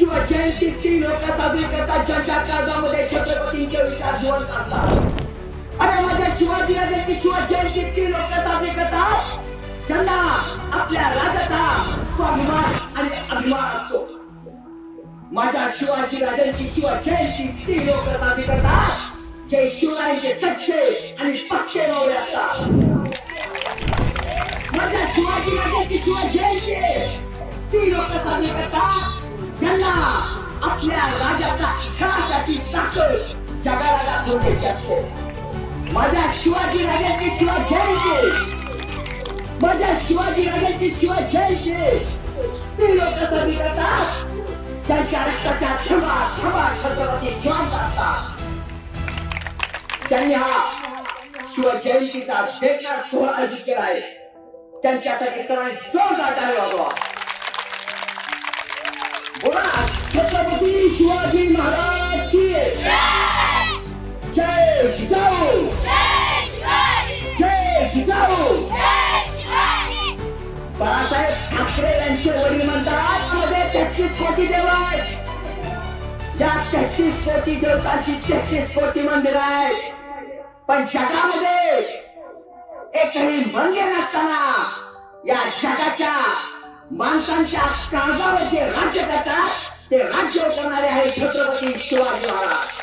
शिवजयंती ती लोक साजरी करतात. ज्यांच्या काळजामध्ये छत्रपतींचे विचार जिवंत असतात. अरे माझ्या शिवाजीराजांची शिवजयंती ती लोक साजरी करतात. ज्यांना आपल्या राजाचा स्वाभिमान आणि अभिमान असतो. माझ्या शिवाजीराजांची शिवजयंती ती लोक साजरी करतात. जे शिवरायांचे सच्चे आणि पक्के नवरे असतात. माझ्या शिवाजीराजांची शिवजयंती ती लोक साजरी करतात. जगाला असते माझ्या शिवाजी राजाची शिवा जयचे माझ्या शिवाजी राजाची शिवा जयचे ते लोक साजरी करतात. त्यांच्या रक्ताच्या क्षमा क्षमा छत्रपती ज्वान असतात त्यांनी हा शिवजयंतीचा देखणार सोहळा आयोजित केला आहे. त्यांच्यासाठी सर्वांनी जोरदार टाळी वाजवा बोला. बाळासाहेब ठाकरे यांचे वडील म्हणतात मध्ये तेहतीस कोटी देव आहेत या तेहतीस कोटी देवतांची तेहतीस कोटी मंदिर आहेत पण जगामध्ये एकही मंदिर नसताना या जगाच्या माणसांच्या काळजावर जे राज्य करतात ते राज्य करणारे आहे छत्रपती शिवाजी महाराज.